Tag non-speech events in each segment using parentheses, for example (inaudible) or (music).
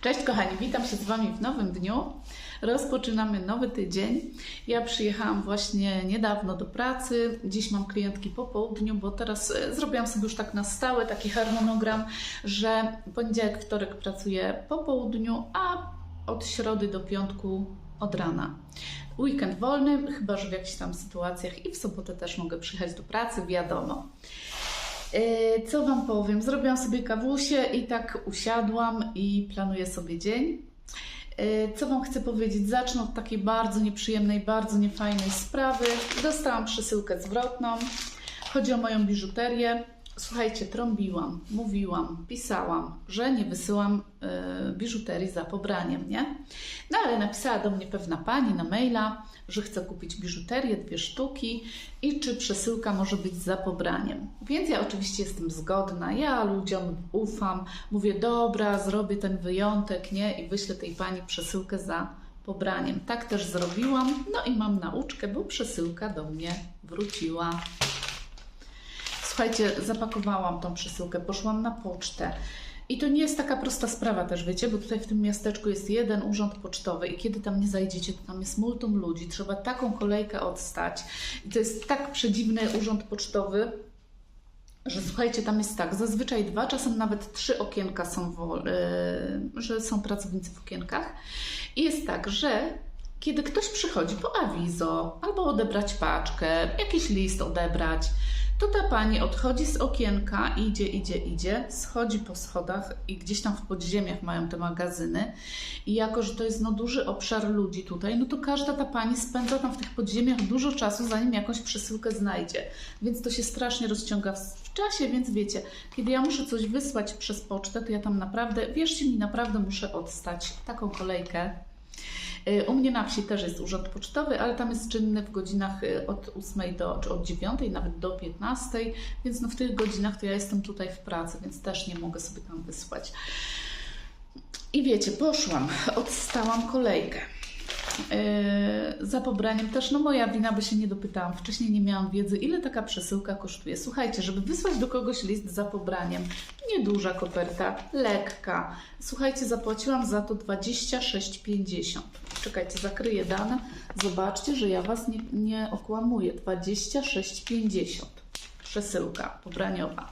Cześć kochani, witam się z Wami w nowym dniu. Rozpoczynamy nowy tydzień. Ja przyjechałam właśnie niedawno do pracy. Dziś mam klientki po południu, bo teraz e, zrobiłam sobie już tak na stałe taki harmonogram, że poniedziałek, wtorek pracuję po południu, a od środy do piątku od rana. Weekend wolny, chyba że w jakichś tam sytuacjach i w sobotę też mogę przyjechać do pracy, wiadomo. Yy, Co Wam powiem? Zrobiłam sobie kawusie i tak usiadłam i planuję sobie dzień. Yy, Co Wam chcę powiedzieć? Zacznę od takiej bardzo nieprzyjemnej, bardzo niefajnej sprawy. Dostałam przesyłkę zwrotną. Chodzi o moją biżuterię. Słuchajcie, trąbiłam, mówiłam, pisałam, że nie wysyłam yy, biżuterii za pobraniem, nie? No ale napisała do mnie pewna pani na maila, że chce kupić biżuterię, dwie sztuki i czy przesyłka może być za pobraniem. Więc ja oczywiście jestem zgodna, ja ludziom ufam, mówię dobra, zrobię ten wyjątek, nie? I wyślę tej pani przesyłkę za pobraniem. Tak też zrobiłam, no i mam nauczkę, bo przesyłka do mnie wróciła. Słuchajcie, zapakowałam tą przesyłkę, poszłam na pocztę. I to nie jest taka prosta sprawa też, wiecie, bo tutaj w tym miasteczku jest jeden urząd pocztowy i kiedy tam nie zajdziecie, to tam jest multum ludzi, trzeba taką kolejkę odstać. I to jest tak przedziwny urząd pocztowy, że słuchajcie, tam jest tak, zazwyczaj dwa, czasem nawet trzy okienka są, wol- yy, że są pracownicy w okienkach. I jest tak, że kiedy ktoś przychodzi po awizo albo odebrać paczkę, jakiś list odebrać, to ta pani odchodzi z okienka, idzie, idzie, idzie, schodzi po schodach i gdzieś tam w podziemiach mają te magazyny. I jako, że to jest no, duży obszar ludzi tutaj, no to każda ta pani spędza tam w tych podziemiach dużo czasu, zanim jakąś przesyłkę znajdzie. Więc to się strasznie rozciąga w, czasie, więc wiecie, kiedy ja muszę coś wysłać przez pocztę, to ja tam naprawdę, wierzcie mi, naprawdę muszę odstać taką kolejkę. Y, U mnie na wsi też jest urząd pocztowy, ale tam jest czynny w godzinach y, od 8 do, czy od 9, nawet do 15, więc no w tych godzinach to ja jestem tutaj w pracy, więc też nie mogę sobie tam wysłać. I wiecie, poszłam, odstałam kolejkę. Yy, za pobraniem też, no moja wina, by się nie dopytałam. Wcześniej nie miałam wiedzy, ile taka przesyłka kosztuje. Słuchajcie, żeby wysłać do kogoś list za pobraniem, nieduża koperta, lekka. Słuchajcie, zapłaciłam za to 26,50. Czekajcie, zakryję dane. Zobaczcie, że ja Was nie, nie okłamuję. 26,50 przesyłka pobraniowa.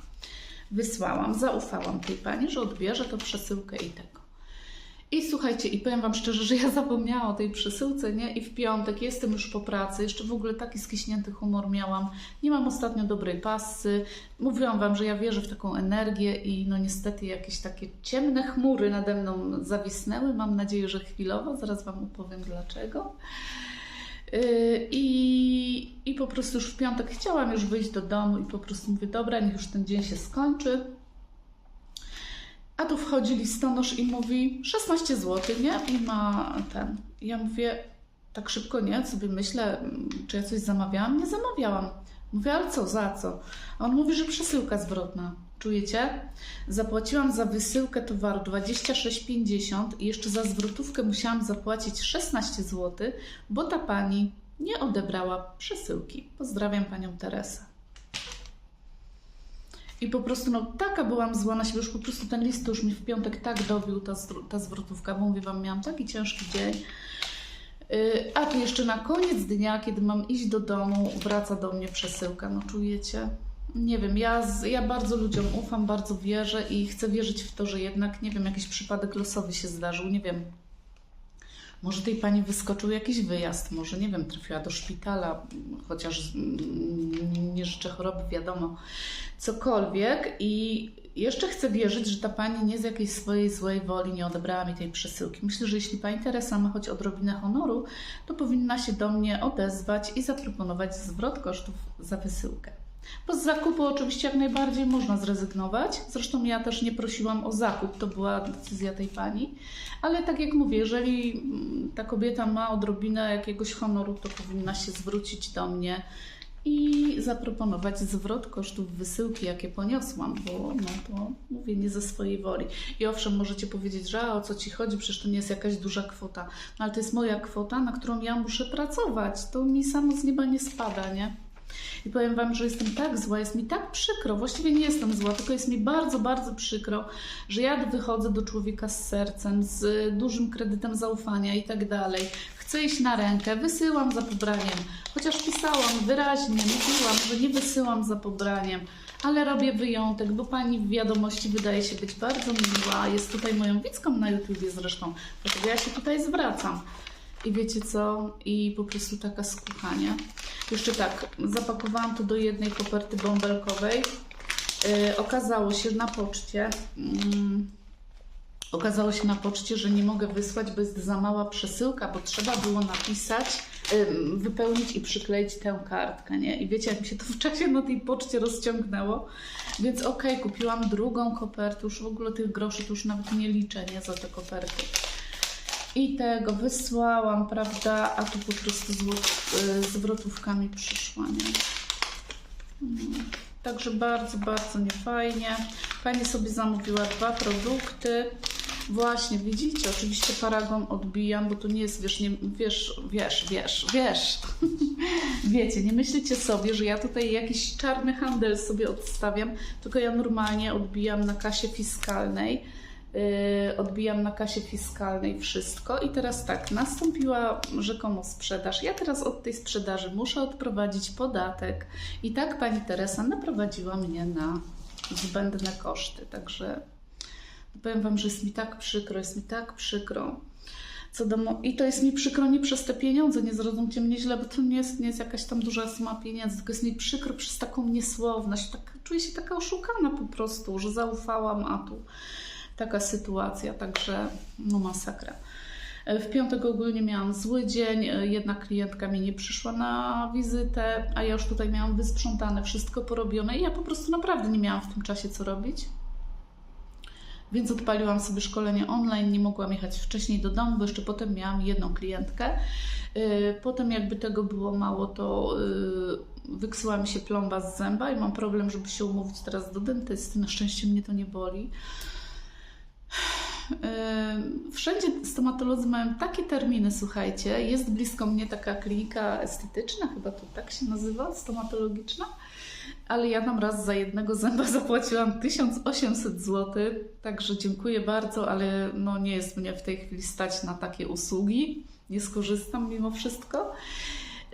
Wysłałam, zaufałam tej pani, że odbierze to przesyłkę i tego. I słuchajcie, i powiem Wam szczerze, że ja zapomniałam o tej przesyłce, nie? I w piątek jestem już po pracy, jeszcze w ogóle taki skiśnięty humor miałam. Nie mam ostatnio dobrej pasy. Mówiłam Wam, że ja wierzę w taką energię i no niestety jakieś takie ciemne chmury nade mną zawisnęły. Mam nadzieję, że chwilowo, zaraz Wam opowiem dlaczego. Yy, I, I po prostu już w piątek chciałam już wyjść do domu i po prostu mówię, dobra, niech już ten dzień się skończy. A tu wchodzi listonosz i mówi 16 zł, nie? I ma ten. Ja mówię, tak szybko nie, sobie myślę, czy ja coś zamawiałam? Nie zamawiałam. Mówię, ale co, za co? A on mówi, że przesyłka zwrotna. Czujecie? Zapłaciłam za wysyłkę towaru 26,50 i jeszcze za zwrotówkę musiałam zapłacić 16 zł, bo ta pani nie odebrała przesyłki. Pozdrawiam panią Teresę. I po prostu no, taka byłam zła na siebie, już po prostu ten list już mi w piątek tak dobił, ta, ta zwrotówka, bo mówię Wam, miałam taki ciężki dzień. Yy, A tu jeszcze na koniec dnia, kiedy mam iść do domu, wraca do mnie przesyłka, no czujecie? Nie wiem, ja, ja bardzo ludziom ufam, bardzo wierzę i chcę wierzyć w to, że jednak, nie wiem, jakiś przypadek losowy się zdarzył, nie wiem. Może tej pani wyskoczył jakiś wyjazd, może nie wiem, trafiła do szpitala, chociaż mm, nie życzę choroby, wiadomo, cokolwiek. I jeszcze chcę wierzyć, że ta pani nie z jakiejś swojej złej woli nie odebrała mi tej przesyłki. Myślę, że jeśli pani Teresa ma choć odrobinę honoru, to powinna się do mnie odezwać i zaproponować zwrot kosztów za wysyłkę. Bo z zakupu oczywiście jak najbardziej można zrezygnować. Zresztą ja też nie prosiłam o zakup, to była decyzja tej pani. Ale tak jak mówię, jeżeli mm, ta kobieta ma odrobinę jakiegoś honoru, to powinna się zwrócić do mnie i zaproponować zwrot kosztów wysyłki, jakie poniosłam, bo no to mówię nie ze swojej woli. I owszem, możecie powiedzieć, że a, o co ci chodzi, przecież to nie jest jakaś duża kwota, no ale to jest moja kwota, na którą ja muszę pracować. To mi samo z nieba nie spada, nie? I powiem Wam, że jestem tak zła, jest mi tak przykro, właściwie nie jestem zła, tylko jest mi bardzo, bardzo przykro, że ja wychodzę do człowieka z sercem, z dużym kredytem zaufania i tak dalej. Chcę iść na rękę, wysyłam za pobraniem, chociaż pisałam wyraźnie, mówiłam, że nie wysyłam za pobraniem. Ale robię wyjątek, bo pani w wiadomości wydaje się być bardzo miła. Jest tutaj moją widzką na YouTubie zresztą, dlatego ja się tutaj zwracam. I wiecie co? I po prostu taka skuchanie. Jeszcze tak, zapakowałam to do jednej koperty bąbelkowej. Yy, okazało się na poczcie, mm, okazało się na poczcie, że nie mogę wysłać, bo jest za mała przesyłka, bo trzeba było napisać, ym, wypełnić i przykleić tę kartkę, nie? I wiecie, jak mi się to w czasie na tej poczcie rozciągnęło. Więc okej, kupiłam drugą kopertę, już w ogóle tych groszy to już nawet nie liczę, nie, za te koperty. I tego wysłałam, prawda, a tu po prostu y, zwrotówkami przyszła, nie? Mm, Także bardzo, bardzo niefajnie. Pani sobie zamówiła dwa produkty. Właśnie, widzicie, oczywiście paragon odbijam, bo to nie jest, wiesz, nie, wiesz, wiesz, wiesz, wiesz. (laughs) Wiecie, nie myślicie sobie, że ja tutaj jakiś czarny handel sobie odstawiam, tylko ja normalnie odbijam na kasie fiskalnej. Yy, odbijam na kasie fiskalnej wszystko i teraz tak, nastąpiła rzekomo sprzedaż. Ja teraz od tej sprzedaży muszę odprowadzić podatek i tak pani Teresa naprowadziła mnie na zbędne koszty. Także powiem wam, że jest mi tak przykro, jest mi tak przykro. Co do mo- I to jest mi przykro nie przez te pieniądze, nie zrozumcie mnie źle, bo to nie jest, nie jest jakaś tam duża suma pieniędzy, tylko jest mi przykro przez taką niesłowność. Tak, czuję się taka oszukana po prostu, że zaufałam, a tu taka sytuacja, także no masakra. W piątek ogólnie miałam zły dzień, jedna klientka mi nie przyszła na wizytę, a ja już tutaj miałam wysprzątane, wszystko porobione i ja po prostu naprawdę nie miałam w tym czasie co robić. Więc odpaliłam sobie szkolenie online, nie mogłam jechać wcześniej do domu, bo jeszcze potem miałam jedną klientkę. Yy, Potem jakby tego było mało, to wyksyła mi się plomba z zęba i mam problem, żeby się umówić teraz do dentysty. Na szczęście mnie to nie boli. Yy, Wszędzie stomatolodzy mają takie terminy, słuchajcie. Jest blisko mnie taka klinika estetyczna, chyba to tak się nazywa, stomatologiczna. Ale ja tam raz za jednego zęba (laughs) zapłaciłam 1800 zł, także dziękuję bardzo, ale no nie jest mnie w tej chwili stać na takie usługi. Nie skorzystam mimo wszystko.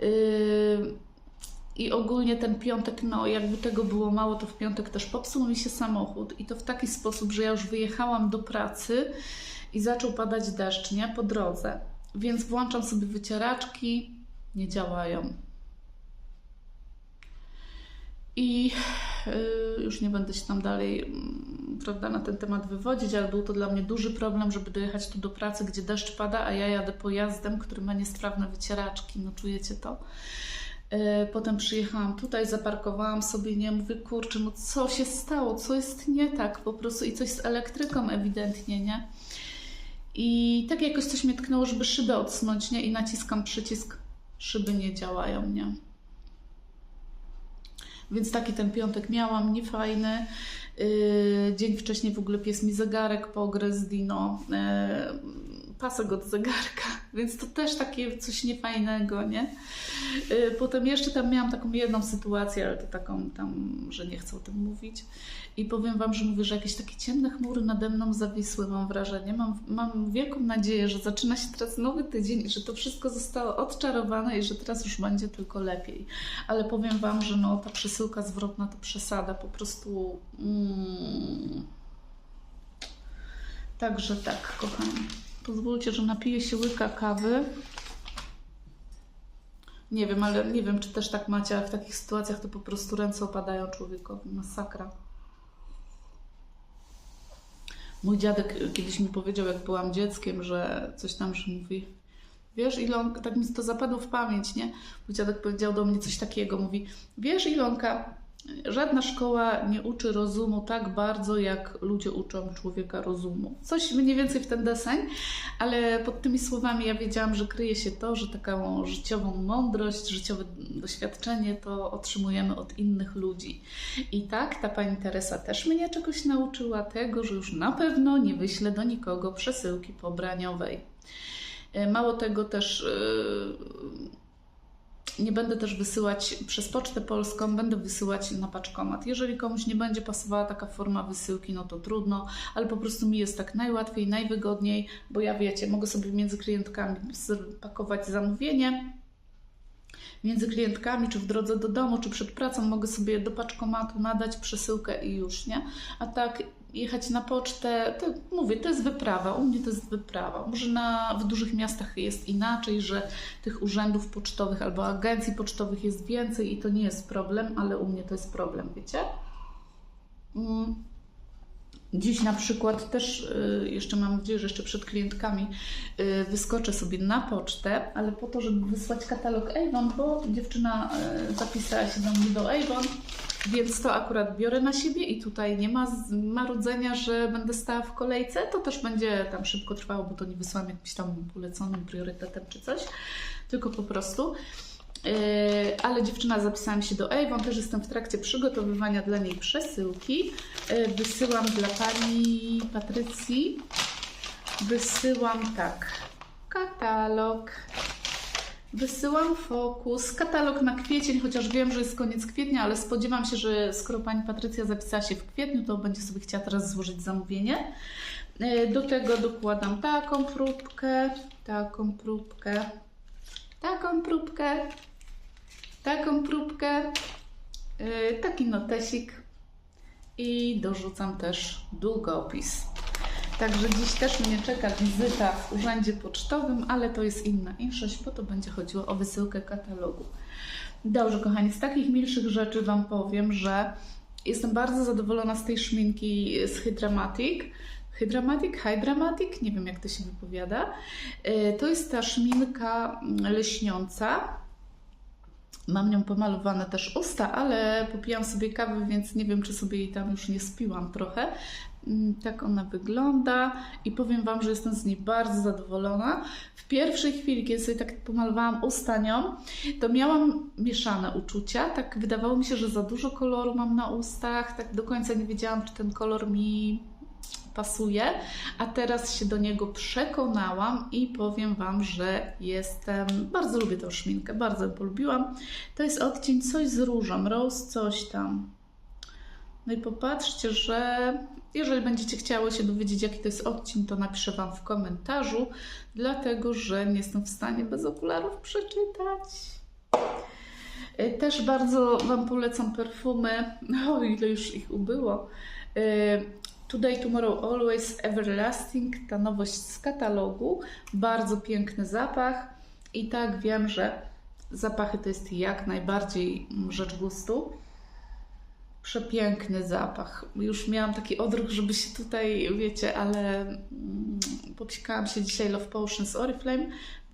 Yy, I ogólnie ten piątek, no jakby tego było mało, to w piątek też popsuł mi się samochód i to w taki sposób, że ja już wyjechałam do pracy i zaczął padać deszcz, nie? Po drodze. Więc włączam sobie wycieraczki, nie działają. I yy, już nie będę się tam dalej, mm, prawda, na ten temat wywodzić, ale był to dla mnie duży problem, żeby dojechać tu do pracy, gdzie deszcz pada, a ja jadę pojazdem, który ma niesprawne wycieraczki. No czujecie to? Yy, Potem przyjechałam tutaj, zaparkowałam sobie, nie mówię, kurczę, no co się stało, co jest nie tak po prostu i coś z elektryką ewidentnie, nie? I tak jakoś coś mnie tknęło, żeby szybę odsunąć, nie? I naciskam przycisk, szyby nie działają, nie? Więc taki ten piątek miałam, niefajny. Yy, dzień wcześniej w ogóle pies mi zegarek pogryzł, Dino. Yy, pasek od zegarka, (laughs) więc to też takie coś niefajnego, nie? Yy, potem jeszcze tam miałam taką jedną sytuację, ale to taką tam, że nie chcę o tym mówić. I powiem Wam, że mówię, że jakieś takie ciemne chmury nade mną zawisły, mam wrażenie. Mam, mam wielką nadzieję, że zaczyna się teraz nowy tydzień i że to wszystko zostało odczarowane i że teraz już będzie tylko lepiej. Ale powiem Wam, że no, ta przesyłka zwrotna to przesada, po prostu... Mm. Także tak, kochani. Pozwólcie, że napiję się łyka kawy. Nie wiem, ale nie wiem, czy też tak macie, ale w takich sytuacjach to po prostu ręce opadają człowiekowi. Masakra. Mój dziadek kiedyś mi powiedział, jak byłam dzieckiem, że coś tam, że mówi, wiesz Ilonka, tak mi to zapadło w pamięć, nie? Mój dziadek powiedział do mnie coś takiego, mówi, wiesz Ilonka, żadna szkoła nie uczy rozumu tak bardzo, jak ludzie uczą człowieka rozumu. Coś mniej więcej w ten deseń, ale pod tymi słowami ja wiedziałam, że kryje się to, że taką życiową mądrość, życiowe doświadczenie to otrzymujemy od innych ludzi. I tak, ta pani Teresa też mnie czegoś nauczyła tego, że już na pewno nie wyślę do nikogo przesyłki pobraniowej. E, Mało tego też nie będę też wysyłać przez Pocztę Polską, będę wysyłać na paczkomat. Jeżeli komuś nie będzie pasowała taka forma wysyłki, no to trudno, ale po prostu mi jest tak najłatwiej, najwygodniej, bo ja wiecie, mogę sobie między klientkami pakować zamówienie. Między klientkami, czy w drodze do domu, czy przed pracą, mogę sobie do paczkomatu nadać przesyłkę i już, nie? A tak jechać na pocztę, to mówię, to jest wyprawa. U mnie to jest wyprawa. Może na, w dużych miastach jest inaczej, że tych urzędów pocztowych albo agencji pocztowych jest więcej i to nie jest problem, ale u mnie to jest problem, wiecie? Mm. Dziś na przykład też y, jeszcze mam nadzieję, że jeszcze przed klientkami y, wyskoczę sobie na pocztę, ale po to, żeby wysłać katalog Avon, bo dziewczyna y, zapisała się do mnie do Avon, więc to akurat biorę na siebie i tutaj nie ma marudzenia, że będę stała w kolejce. To też będzie tam szybko trwało, bo to nie wysłałam jakimś tam poleconym priorytetem czy coś, tylko po prostu. Yy, ale dziewczyna zapisała się do Avon, też jestem w trakcie przygotowywania dla niej przesyłki. Yy, wysyłam dla pani Patrycji, wysyłam tak, katalog, wysyłam fokus, katalog na kwiecień, chociaż wiem, że jest koniec kwietnia, ale spodziewam się, że skoro pani Patrycja zapisała się w kwietniu, to będzie sobie chciała teraz złożyć zamówienie. Yy, Do tego dokładam taką próbkę, taką próbkę, taką próbkę, taką próbkę, yy, taki notesik i dorzucam też długopis. Także dziś też mnie czeka wizyta w urzędzie pocztowym, ale to jest inna inszość, bo to będzie chodziło o wysyłkę katalogu. Dobrze, kochani, z takich milszych rzeczy Wam powiem, że jestem bardzo zadowolona z tej szminki z Hydramatic. Hydramatic, Hydramatic, nie wiem jak to się wypowiada. Yy, To jest ta szminka mm, lśniąca. Mam nią pomalowane też usta, ale popijam sobie kawę, więc nie wiem, czy sobie jej tam już nie spiłam trochę. Mm, Tak ona wygląda i powiem Wam, że jestem z niej bardzo zadowolona. W pierwszej chwili, kiedy sobie tak pomalowałam usta nią, to miałam mieszane uczucia. Tak wydawało mi się, że za dużo koloru mam na ustach. Tak do końca nie wiedziałam, czy ten kolor mi pasuje, a teraz się do niego przekonałam i powiem Wam, że jestem, bardzo lubię tą szminkę, bardzo ją polubiłam. To jest odcień coś z różą, rose coś tam. No i popatrzcie, że jeżeli będziecie chciały się dowiedzieć, jaki to jest odcień, to napiszę Wam w komentarzu, dlatego że nie jestem w stanie bez okularów przeczytać. Y, Też bardzo Wam polecam perfumy, (laughs) o ile już ich ubyło. Today, Tomorrow, Always, Everlasting, ta nowość z katalogu. Bardzo piękny zapach i tak wiem, że zapachy to jest jak najbardziej mm, rzecz gustu. Przepiękny zapach. Już miałam taki odruch, żeby się tutaj, wiecie, ale mm, popsikałam się dzisiaj Love Potion z Oriflame,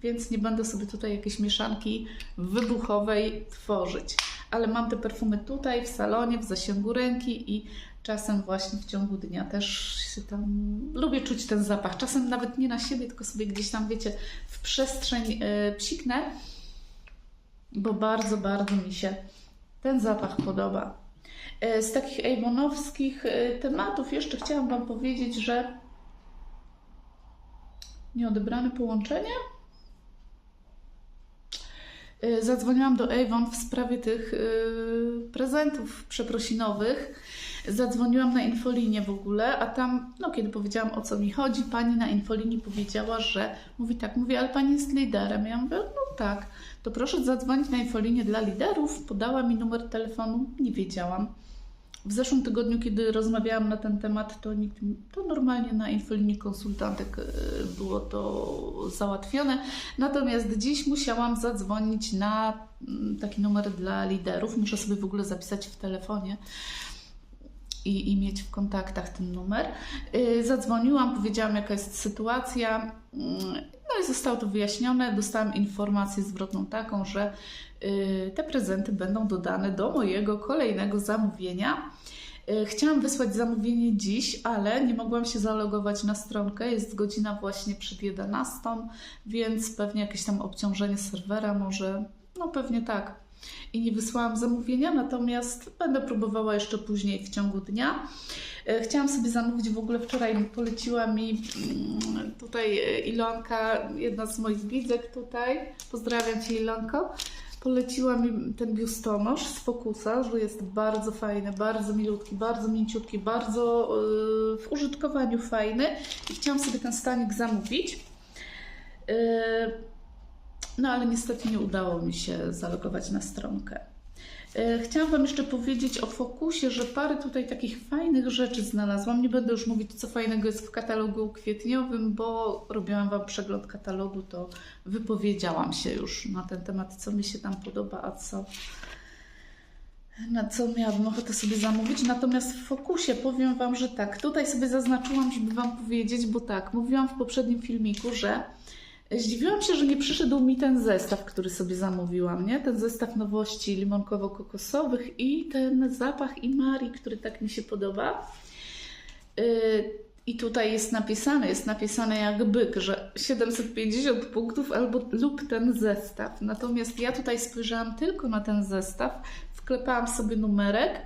więc nie będę sobie tutaj jakiejś mieszanki wybuchowej tworzyć. Ale mam te perfumy tutaj w salonie, w zasięgu ręki i czasem właśnie w ciągu dnia też się tam lubię czuć ten zapach. Czasem nawet nie na siebie, tylko sobie gdzieś tam, wiecie, w przestrzeń yy, psiknę, bo bardzo, bardzo mi się ten zapach podoba. Yy, Z takich ejmonowskich yy, tematów jeszcze chciałam Wam powiedzieć, że nieodebrane połączenie. Zadzwoniłam do Avon w sprawie tych prezentów przeprosinowych. Zadzwoniłam na infolinię w ogóle, a tam, no kiedy powiedziałam o co mi chodzi, pani na infolinii powiedziała, że mówi tak, mówi, ale pani jest liderem. Ja mówię, no tak, to proszę zadzwonić na infolinię dla liderów. Podała mi numer telefonu, nie wiedziałam. W zeszłym tygodniu, kiedy rozmawiałam na ten temat, to, nikt, to normalnie na infolinii konsultantek y, było to załatwione. Natomiast dziś musiałam zadzwonić na mm, taki numer dla liderów. Muszę sobie w ogóle zapisać w telefonie i, i mieć w kontaktach ten numer. Y, Zadzwoniłam, powiedziałam, jaka jest sytuacja. Mm, No i zostało to wyjaśnione. Dostałam informację zwrotną taką, że y, te prezenty będą dodane do mojego kolejnego zamówienia. Y, Chciałam wysłać zamówienie dziś, ale nie mogłam się zalogować na stronkę. Jest godzina właśnie przed 11, więc pewnie jakieś tam obciążenie serwera może, no pewnie tak. I nie wysłałam zamówienia, natomiast będę próbowała jeszcze później w ciągu dnia. E, Chciałam sobie zamówić w ogóle wczoraj, poleciła mi mm, tutaj e, Ilonka, jedna z moich widzek tutaj. Pozdrawiam Cię Ilonko. poleciła mi ten biustonosz z Focusa, że jest bardzo fajny, bardzo milutki, bardzo mięciutki, bardzo yy, w użytkowaniu fajny i chciałam sobie ten stanik zamówić. No ale niestety nie udało mi się zalogować na stronkę. Yy, Chciałam Wam jeszcze powiedzieć o Fokusie, że parę tutaj takich fajnych rzeczy znalazłam. Nie będę już mówić, co fajnego jest w katalogu kwietniowym, bo robiłam Wam przegląd katalogu, to wypowiedziałam się już na ten temat, co mi się tam podoba, a co na co miałabym ochotę sobie zamówić. Natomiast w Fokusie powiem Wam, że tak, tutaj sobie zaznaczyłam, żeby Wam powiedzieć, bo tak, mówiłam w poprzednim filmiku, że zdziwiłam się, że nie przyszedł mi ten zestaw, który sobie zamówiłam, nie? Ten zestaw nowości limonkowo-kokosowych i ten zapach Imari, który tak mi się podoba. Yy, I tutaj jest napisane, jest napisane jak byk, że 750 punktów albo lub ten zestaw. Natomiast ja tutaj spojrzałam tylko na ten zestaw, wklepałam sobie numerek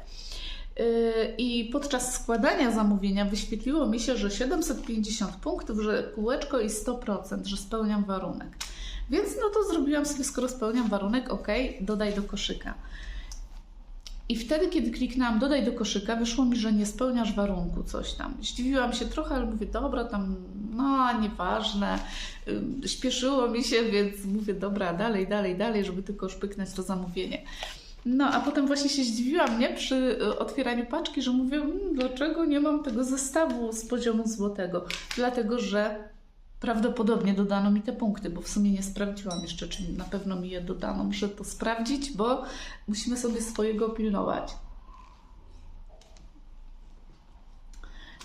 i podczas składania zamówienia wyświetliło mi się, że 750 punktów, że kółeczko i 100%, że spełniam warunek. Więc no to zrobiłam sobie, skoro spełniam warunek, ok, dodaj do koszyka. I wtedy, kiedy kliknęłam dodaj do koszyka, wyszło mi, że nie spełniasz warunku, coś tam. Zdziwiłam się trochę, ale mówię, dobra, tam, no, nieważne. Ym, Śpieszyło mi się, więc mówię, dobra, dalej, dalej, dalej, żeby tylko szpyknąć to zamówienie. No, a potem właśnie się zdziwiłam, nie, przy y, otwieraniu paczki, że mówię, "Mm, dlaczego nie mam tego zestawu z poziomu złotego? Dlatego, że prawdopodobnie dodano mi te punkty, bo w sumie nie sprawdziłam jeszcze, czy na pewno mi je dodano. Muszę to sprawdzić, bo musimy sobie swojego pilnować.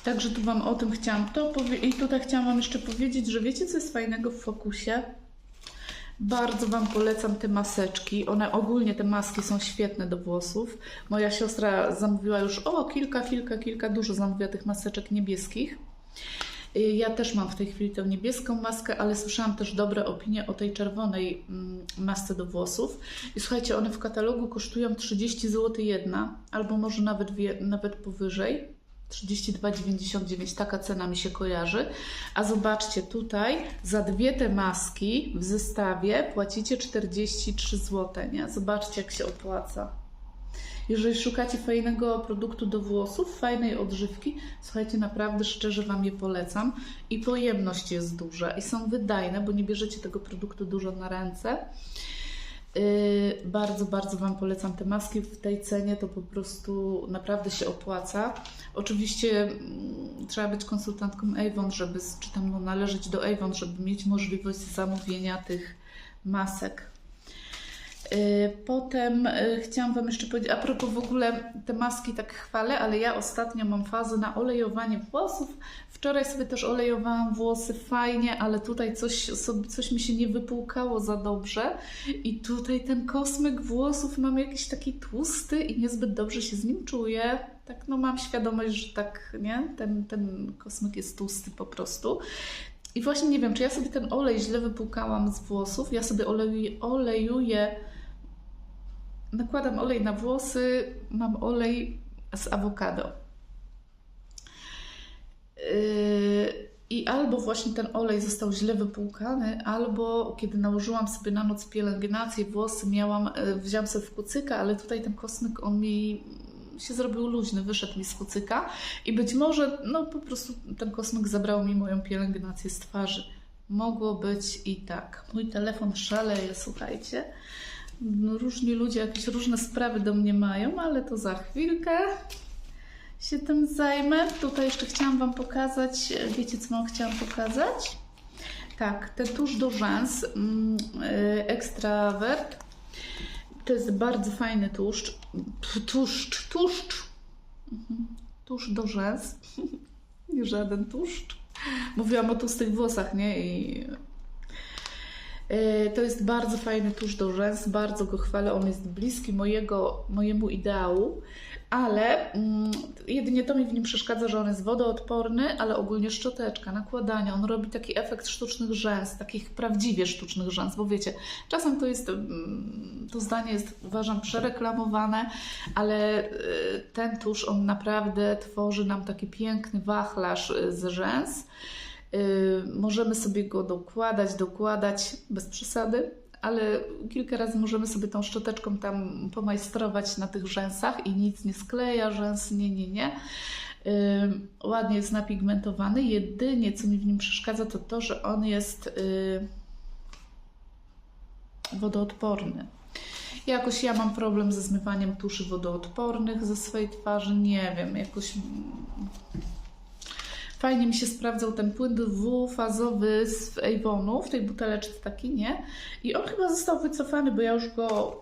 Także tu Wam o tym chciałam to powie- i tutaj chciałam Wam jeszcze powiedzieć, że wiecie co jest fajnego w fokusie? Bardzo Wam polecam te maseczki. One ogólnie, te maski są świetne do włosów. Moja siostra zamówiła już o kilka, kilka, kilka, dużo zamówiła tych maseczek niebieskich. Y, Ja też mam w tej chwili tę niebieską maskę, ale słyszałam też dobre opinie o tej czerwonej mm, masce do włosów. I słuchajcie, one w katalogu kosztują 30 zł jedna, albo może nawet, nawet powyżej. 32,99 taka cena mi się kojarzy. A zobaczcie, tutaj za dwie te maski w zestawie płacicie 43 zł. Nie? Zobaczcie, jak się opłaca. Jeżeli szukacie fajnego produktu do włosów, fajnej odżywki, słuchajcie, naprawdę szczerze Wam je polecam. I pojemność jest duża i są wydajne, bo nie bierzecie tego produktu dużo na ręce. Yy, bardzo, bardzo Wam polecam te maski w tej cenie, to po prostu naprawdę się opłaca. Oczywiście mm, trzeba być konsultantką Avon, żeby, czy tam no, należeć do Avon, żeby mieć możliwość zamówienia tych masek. Yy, Potem yy, chciałam Wam jeszcze powiedzieć, a propos w ogóle te maski tak chwalę, ale ja ostatnio mam fazę na olejowanie włosów. Wczoraj sobie też olejowałam włosy fajnie, ale tutaj coś, coś mi się nie wypłukało za dobrze. I tutaj ten kosmyk włosów mam jakiś taki tłusty i niezbyt dobrze się z nim czuję. Tak, no mam świadomość, że tak, nie? Ten, ten kosmyk jest tłusty po prostu. I właśnie nie wiem, czy ja sobie ten olej źle wypłukałam z włosów. Ja sobie olejuję, olejuję nakładam olej na włosy, mam olej z awokado. Yy, I albo właśnie ten olej został źle wypłukany, albo kiedy nałożyłam sobie na noc pielęgnację, włosy miałam, yy, wziąłam sobie w kucyka, ale tutaj ten kosmyk, on mi się zrobił luźny, wyszedł mi z kucyka i być może, no po prostu ten kosmyk zabrał mi moją pielęgnację z twarzy. Mogło być i tak. Mój telefon szaleje, słuchajcie. No, różni ludzie jakieś różne sprawy do mnie mają, ale to za chwilkę się tym zajmę. Tutaj jeszcze chciałam Wam pokazać, e, wiecie co Wam chciałam pokazać? Tak, ten tusz do rzęs mm, Extravert. To jest bardzo fajny tłuszcz. Tłuszcz, tłuszcz. Mhm. Tusz do rzęs. (laughs) Nie żaden tłuszcz. Mówiłam o tłustych włosach, nie? I To jest bardzo fajny tusz do rzęs, bardzo go chwalę. On jest bliski mojego, mojemu ideału, ale mm, jedynie to mi w nim przeszkadza, że on jest wodoodporny, ale ogólnie szczoteczka, nakładanie. On robi taki efekt sztucznych rzęs, takich prawdziwie sztucznych rzęs, bo wiecie, czasem to jest, mm, to zdanie jest uważam przereklamowane, ale y, ten tusz, on naprawdę tworzy nam taki piękny wachlarz y, z rzęs. Y, Możemy sobie go dokładać, dokładać bez przesady, ale kilka razy możemy sobie tą szczoteczką tam pomajstrować na tych rzęsach i nic nie skleja rzęs, nie, nie, nie. Ym, ładnie jest napigmentowany. Jedynie co mi w nim przeszkadza, to to, że on jest y, wodoodporny. Jakoś ja mam problem ze zmywaniem tuszy wodoodpornych ze swojej twarzy. Nie wiem, jakoś. Fajnie mi się sprawdzał ten płyn dwufazowy z Avonu, w tej buteleczce taki, nie? I on chyba został wycofany, bo ja już go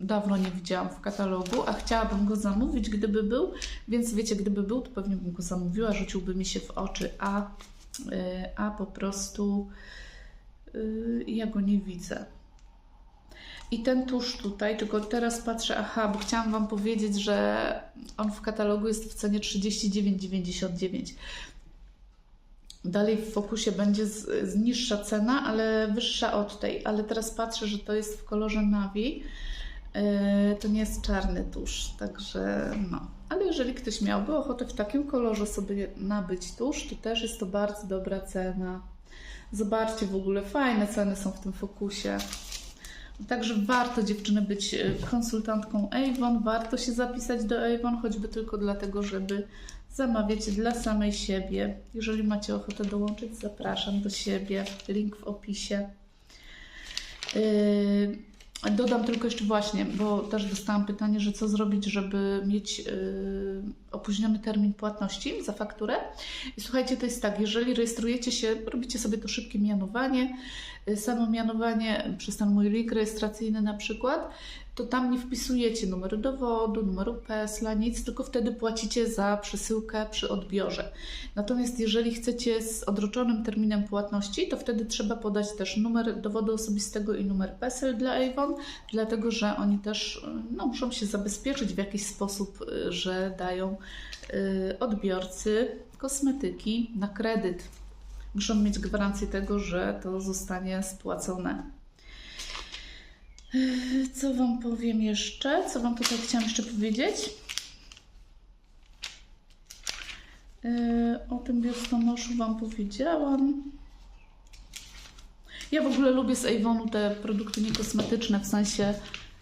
dawno nie widziałam w katalogu, a chciałabym go zamówić, gdyby był. Więc wiecie, gdyby był, to pewnie bym go zamówiła, rzuciłby mi się w oczy, a, y, a po prostu y, ja go nie widzę. I ten tusz tutaj, tylko teraz patrzę, aha, bo chciałam Wam powiedzieć, że on w katalogu jest w cenie 39,99. Dalej w fokusie będzie z, z niższa cena, ale wyższa od tej. Ale teraz patrzę, że to jest w kolorze nawi. Yy, to nie jest czarny tusz, także no. Ale jeżeli ktoś miałby ochotę w takim kolorze sobie nabyć tusz, to też jest to bardzo dobra cena. Zobaczcie w ogóle, fajne ceny są w tym fokusie. Także warto dziewczyny być e, konsultantką Avon, warto się zapisać do Avon, choćby tylko dlatego, żeby zamawiać dla samej siebie. Jeżeli macie ochotę dołączyć, zapraszam do siebie. Link w opisie. Yy, Dodam tylko jeszcze właśnie, bo też dostałam pytanie, że co zrobić, żeby mieć yy, opóźniony termin płatności za fakturę. I słuchajcie, to jest tak, jeżeli rejestrujecie się, robicie sobie to szybkie mianowanie, yy, samo mianowanie przez ten mój link rejestracyjny na przykład, to tam nie wpisujecie numeru dowodu, numeru PESEL, nic, tylko wtedy płacicie za przesyłkę przy odbiorze. Natomiast jeżeli chcecie z odroczonym terminem płatności, to wtedy trzeba podać też numer dowodu osobistego i numer PESEL dla Avon, dlatego że oni też no, muszą się zabezpieczyć w jakiś sposób, y, że dają y, odbiorcy kosmetyki na kredyt. Muszą mieć gwarancję tego, że to zostanie spłacone. (laughs) Co Wam powiem jeszcze? Co Wam tutaj chciałam jeszcze powiedzieć? Yy, O tym biustonoszu Wam powiedziałam. Ja w ogóle lubię z Avonu te produkty niekosmetyczne, w sensie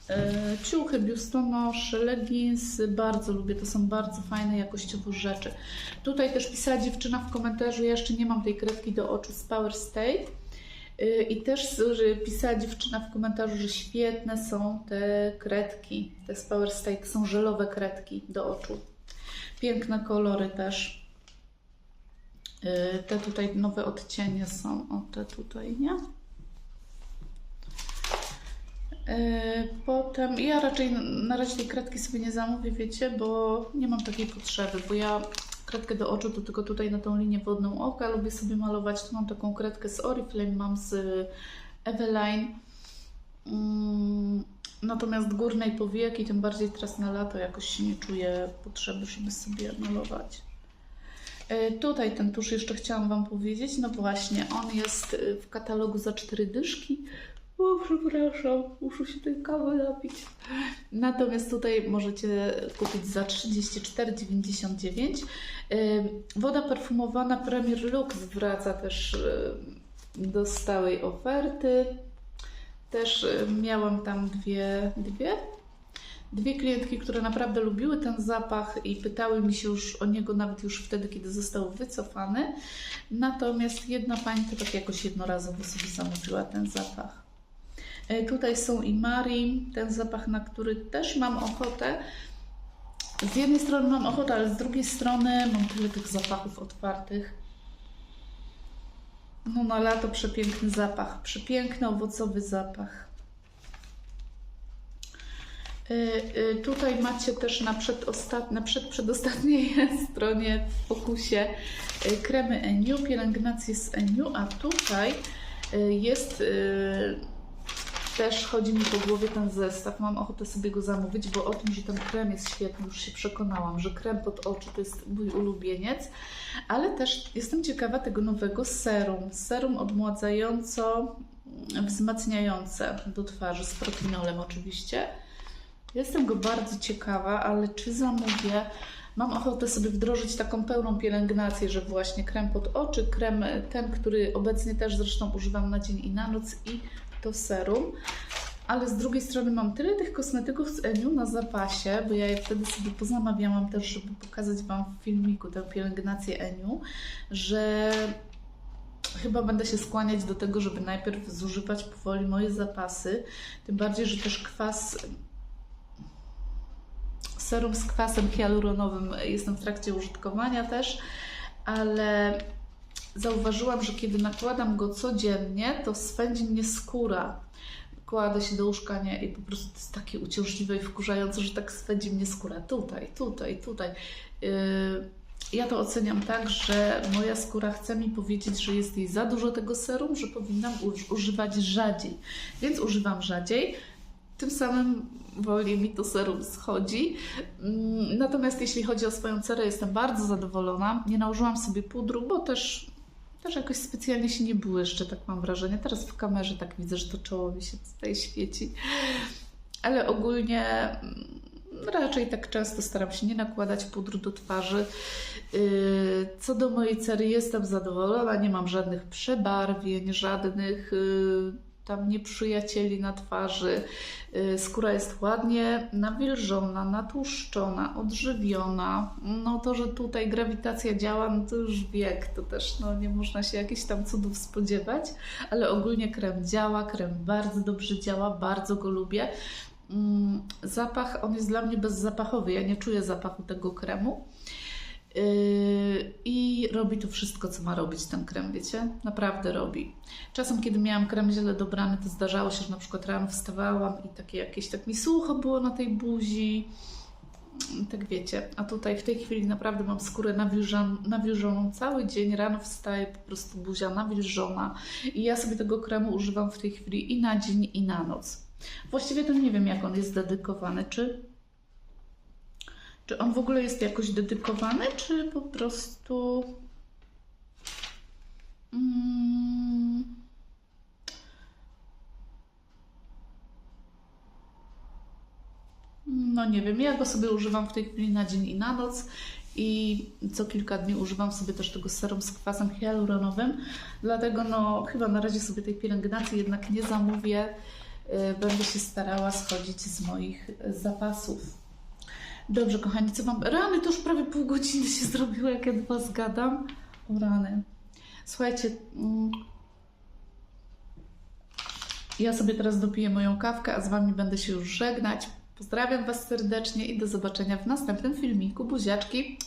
yy, ciuchy, biustonosze, leginsy. Bardzo lubię, to są bardzo fajne jakościowo rzeczy. Tutaj też pisała dziewczyna w komentarzu, ja jeszcze nie mam tej kredki do oczu z Power State. Y, I też pisała dziewczyna w komentarzu, że świetne są te kredki, te z Power State, są żelowe kredki do oczu. Piękne kolory też. Y, Te tutaj nowe odcienie są, o te tutaj, nie? Y, Potem ja raczej na razie tej kredki sobie nie zamówię, wiecie, bo nie mam takiej potrzeby, bo ja kredkę do oczu to tylko tutaj na tą linię wodną oka lubię sobie malować. Tu mam taką kredkę z Oriflame, mam z Eveline. Mm, Natomiast górnej powieki, tym bardziej teraz na lato, jakoś się nie czuję potrzeby, żeby sobie malować. E, Tutaj ten tusz jeszcze chciałam Wam powiedzieć. No właśnie, on jest e, w katalogu za cztery dyszki. O, przepraszam, muszę się tej kawy napić. Natomiast tutaj możecie kupić za 34,99. E, Woda perfumowana Premier Lux wraca też do stałej oferty. Też miałam tam dwie, dwie, dwie klientki, które naprawdę lubiły ten zapach i pytały mi się już o niego nawet już wtedy, kiedy został wycofany. Natomiast jedna pani to tak jakoś jednorazowo sobie zamówiła ten zapach. E, Tutaj są i Mari, ten zapach, na który też mam ochotę. Z jednej strony mam ochotę, ale z drugiej strony mam tyle tych zapachów otwartych. No na lato przepiękny zapach, przepiękny owocowy zapach. Y, y, Tutaj macie też na, przedostat... na przed, przedostatniej (laughs) stronie w fokusie y, kremy Eniu, pielęgnację z Eniu, a tutaj jest też chodzi mi po głowie ten zestaw. Mam ochotę sobie go zamówić, bo o tym, że ten krem jest świetny, już się przekonałam, że krem pod oczy to jest mój ulubieniec, ale też jestem ciekawa tego nowego serum. Serum odmładzająco wzmacniające do twarzy z propinolem oczywiście. Jestem go bardzo ciekawa, ale czy zamówię? Mam ochotę sobie wdrożyć taką pełną pielęgnację, że właśnie krem pod oczy, krem ten, który obecnie też zresztą używam na dzień i na noc i to serum. Ale z drugiej strony mam tyle tych kosmetyków z Eniu na zapasie, bo ja je wtedy sobie pozamawiałam też, żeby pokazać Wam w filmiku tę pielęgnację Eniu, że chyba będę się skłaniać do tego, żeby najpierw zużywać powoli moje zapasy. Tym bardziej, że też kwas serum z kwasem hialuronowym jestem w trakcie użytkowania też, ale zauważyłam, że kiedy nakładam go codziennie, to swędzi mnie skóra. Kładę się do łóżka nie, i po prostu jest takie uciążliwe i wkurzające, że tak swędzi mnie skóra tutaj, tutaj, tutaj. Yy, ja to oceniam tak, że moja skóra chce mi powiedzieć, że jest jej za dużo tego serum, że powinnam uż- używać rzadziej. Więc używam rzadziej. Tym samym wolniej mi to serum schodzi. Mm, Natomiast jeśli chodzi o swoją cerę, jestem bardzo zadowolona. Nie nałożyłam sobie pudru, bo też, też jakoś specjalnie się nie błyszczę, tak mam wrażenie. Teraz w kamerze tak widzę, że to czoło mi się tutaj świeci. Ale ogólnie mm, raczej tak często staram się nie nakładać pudru do twarzy. Yy, Co do mojej cery, jestem zadowolona, nie mam żadnych przebarwień, żadnych yy, tam nieprzyjacieli na twarzy. Yy, Skóra jest ładnie nawilżona, natłuszczona, odżywiona. No to, że tutaj grawitacja działa, no to już wiek, to też no, nie można się jakichś tam cudów spodziewać, ale ogólnie krem działa, krem bardzo dobrze działa, bardzo go lubię. Mm, Zapach, on jest dla mnie bezzapachowy, ja nie czuję zapachu tego kremu. Yy, I robi to wszystko, co ma robić ten krem, wiecie? Naprawdę robi. Czasem, kiedy miałam krem źle dobrany, to zdarzało się, że na przykład rano wstawałam i takie jakieś, tak mi sucho było na tej buzi. Tak wiecie, a tutaj w tej chwili naprawdę mam skórę nawilżan- nawilżoną cały dzień. Rano wstaję, po prostu buzia nawilżona. I ja sobie tego kremu używam w tej chwili i na dzień, i na noc. Właściwie to nie wiem, jak on jest dedykowany. Czy czy on w ogóle jest jakoś dedykowany, czy po prostu. Mm, No nie wiem, ja go sobie używam w tej chwili na dzień i na noc i co kilka dni używam sobie też tego serum z kwasem hialuronowym, dlatego no chyba na razie sobie tej pielęgnacji jednak nie zamówię. Y, Będę się starała schodzić z moich zapasów. Dobrze, kochani, co wam. Rany, to już prawie pół godziny się zrobiło, jak ja do was gadam. O rany. Słuchajcie. mm, Ja sobie teraz dopiję moją kawkę, a z wami będę się już żegnać. Pozdrawiam was serdecznie i do zobaczenia w następnym filmiku. Buziaczki.